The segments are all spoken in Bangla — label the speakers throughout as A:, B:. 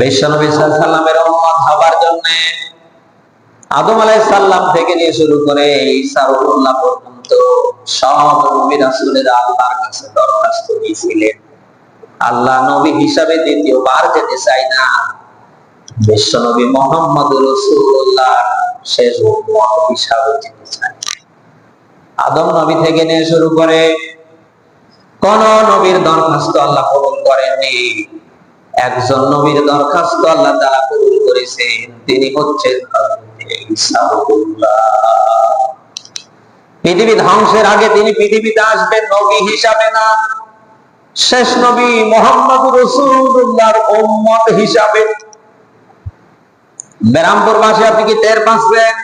A: বিশ্বনবী হবার জন্য আদম থেকে নিয়ে শুরু করে পর্যন্ত সব নবী আল্লাহর কাছে দরখাস্ত দিয়েছিলেন। আল্লাহ নবী হিসাবে দ্বিতীয়বার যেতে চাই না। মোহাম্মদ রসুল্লাহ শেষ উম্মত হিসাবে যেতে চাই আদম নবী থেকে নিয়ে শুরু করে কোন নবীর দরখাস্ত আল্লাহ কবুল করেননি। একজন নবীর দরখাস্ত আল্লাহ তাআলা কবুল করেছেন, তিনি হচ্ছেন। পৃথিবী ধ্বংসের আগে তিনি পৃথিবীতে আসবেন নবী হিসাবে না। শেষ নবী মোহাম্মদ রসুল্লাহর উম্মত হিসাবে। বেরামপুর বাসী আপনি কি টের পাচ্ছেন?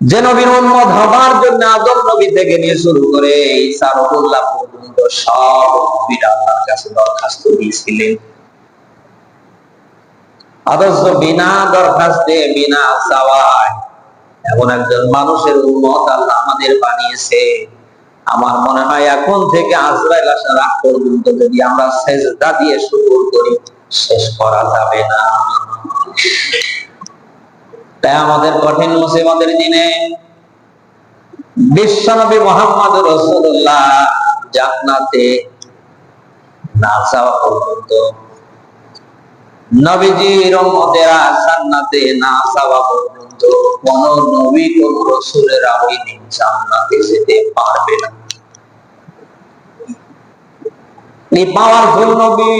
A: যে নবীর উম্মত হবার জন্য আদম নবী থেকে নিয়ে শুরু করে ঈসা রহুল্লাহ পর্যন্ত সব নবীরা আল্লাহর কাছে দরখাস্ত দিয়েছিলেন। অথচ বিনা দরখাস্তে, বিনা চাওয়ায়। এমন একজন মানুষের উন্মত আল্লাহ আমাদের বানিয়েছে। আমার মনে হয় এখন থেকে আজরাইল আসার আগ পর্যন্ত যদি আমরা সেজদা দিয়ে শুরু করি, শেষ করা যাবে না। তাই আমাদের কঠিন মুসিবতের দিনে বিশ্বনবী মোহাম্মদ রসুল্লাহ জান্নাতে না যাওয়া পর্যন্ত নবীজির না পর্যন্ত কোন নবী, কোন রসুলের যেতে পারবে না। পাওয়ারফুল নবী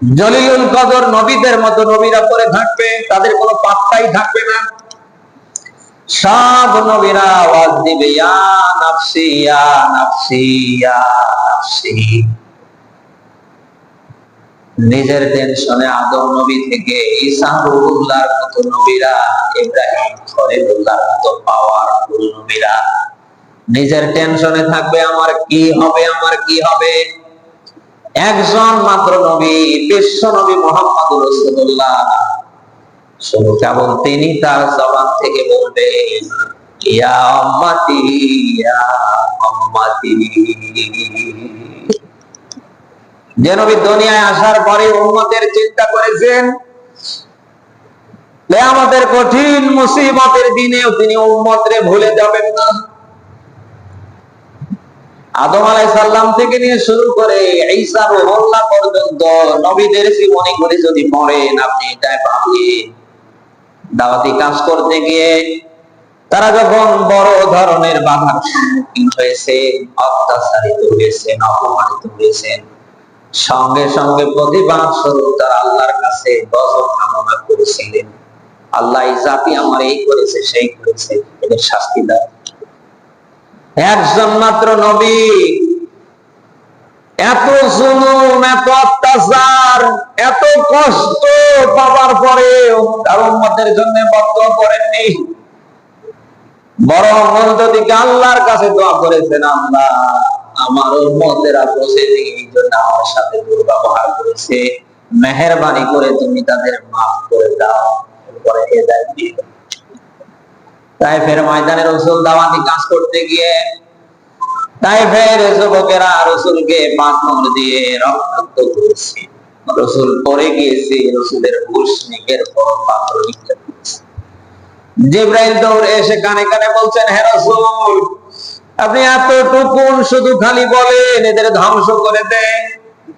A: জলিলুল কদর নবীদের মতো নবীরা পরে থাকবে, তাদের কোনো পাত্তাই থাকবে না। সব নবীরা আওয়াজ দিবে, ইয়া নাফসি ইয়া নাফসি ইয়া নাফসি। নিজের টেনশনে আদম নবী থেকে ঈসা রুহুল্লাহর মতো নবীরা, ইব্রাহিম খলিলুল্লাহর মতো পাওয়ারফুল নবীরা। নিজের টেনশনে থাকবে, আমার কি হবে, আমার কি হবে? একজন মাত্র নবী, বিশ্ব নবী মোহাম্মদ রসুল্লাহ শুধু কেবল তিনি তার জবান থেকে বলবে যে নবী দুনিয়ায় আসার পরে উম্মতের চিন্তা করেছেন আমাদের কঠিন মুসিবতের দিনেও তিনি উম্মতরে ভুলে যাবেন না। আদম আলাই সাল্লাম থেকে নিয়ে শুরু করে ঈসা রুহুল্লাহ পর্যন্ত নবীদের জীবনী করে যদি পড়েন আপনি এটাই পাবেন। দাওয়াতি কাজ করতে গিয়ে তারা যখন বড় ধরনের বাধার সম্মুখীন হয়েছে, অত্যাচারিত হয়েছেন অপমানিত হয়েছেন সঙ্গে সঙ্গে প্রতিবাদ স্বরূপ তারা আল্লাহর কাছে গজব কামনা করেছিলেন। আল্লাহ এই জাতি আমার এই করেছে, সেই করেছে, এদের শাস্তি দেয় একজন মাত্র নবী। এত জুলুম, এত অত্যাচার, এত কষ্ট পাবার পরেও তার উম্মতের জন্য বদ্ধ করেননি। বরং মন্দ দিকে আল্লাহর কাছে দোয়া করেছেন, আল্লাহ আমার উম্মতেরা বসে এই জন্য আমার সাথে দুর্ব্যবহার করেছে। মেহরবানি করে তুমি তাদের মাফ করে দাও। এরপরে হেদায়েত দিয়ে দাও। তাই ফের ময়দানে রসুল দাওয়াতি কাজ করতে গিয়ে, তাই ফের যুবকেরা রসুলকে পাথর দিয়ে রক্তাক্ত করেছে। রসুল পরে গিয়েছে, রসুলের হুসনিকের পর পাথর জিব্রাইল দৌড়ে এসে কানে কানে বলছেন, হে রসুল, আপনি এতটুকুন শুধু খালি বলেন, এদের ধ্বংস করে দেন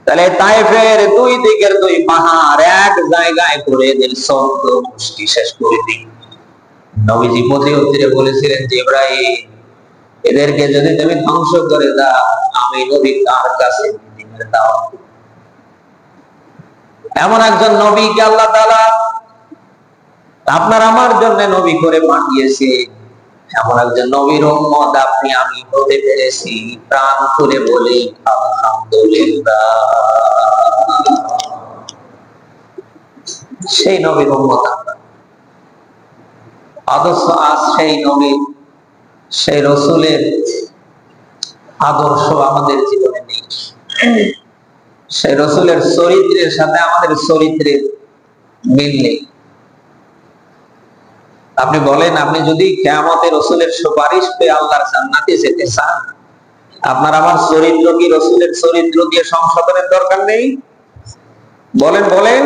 A: তাহলে তাইফের দুই দিকের দুই পাহাড় এক জায়গায় করে এদের শব্দ মুষ্টি শেষ করে দিন। নবীজি পথে বলেছিলেন যে, ইব্রাহিম, এদেরকে যদি তুমি ধ্বংস করে দাও, আমি নবী তার কাছে এমন একজন নবীকে আল্লাহ তাআলা আপনার আমার জন্য নবী করে পাঠিয়েছে। এমন একজন নবীর উম্মত আপনি, আমি হতে পেরেছি। প্রাণ খুলে বলি, আলহামদুলিল্লাহ। সেই নবীর উম্মত আমরা আদর্শ আজ সেই নবী সেই রসুলের আদর্শ আমাদের জীবনে নেই। সেই রসুলের চরিত্রের সাথে আমাদের চরিত্রের মিল নেই। আপনি বলেন, আপনি যদি কেমতে রসুলের সুপারিশ পেয়ে আল্লাহর জান্নাতে যেতে চান, আপনার আমার চরিত্র কি রসুলের চরিত্র দিয়ে সংশোধনের দরকার নেই? বলেন বলেন।